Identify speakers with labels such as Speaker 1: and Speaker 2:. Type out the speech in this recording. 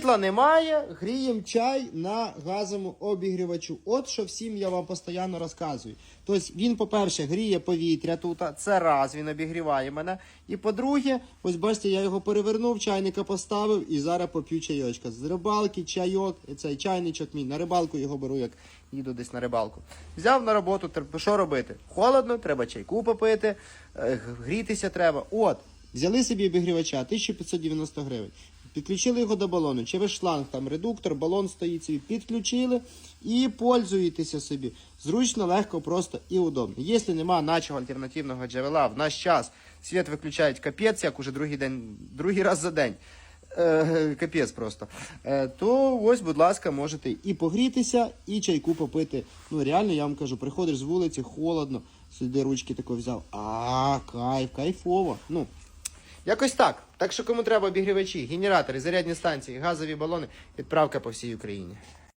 Speaker 1: Світла немає, гріємо чай на газовому обігрівачу. От що всім я вам постійно розказую. Тобто він, по-перше, гріє повітря тут, це раз, він обігріває мене. І по-друге, ось бачите, я його перевернув, чайника поставив і зараз поп'ю чайочка. З рибалки, чайок, цей чайничок мій. На рибалку його беру, як їду десь на рибалку. Взяв на роботу, що робити? Холодно, треба чайку попити, е, грітися треба. От, взяли собі обігрівача, 1590 гривень. Підключили його до балону. Через шланг, там редуктор, балон стоїть собі. Підключили і пользуєтеся собі. Зручно, легко, просто і удобно. Якщо немає нашого альтернативного джерела, в наш час світ виключають капець, як уже другий день, другий раз за день. Е, капець просто. Е, то ось, будь ласка, можете і погрітися, і чайку попити. Ну реально, я вам кажу, приходиш з вулиці, холодно, сюди ручки тако взяв. А, кайф, кайфово. Ну, Якось так. Так що кому треба обігрівачі, генератори, зарядні станції, газові балони, відправка по всій Україні.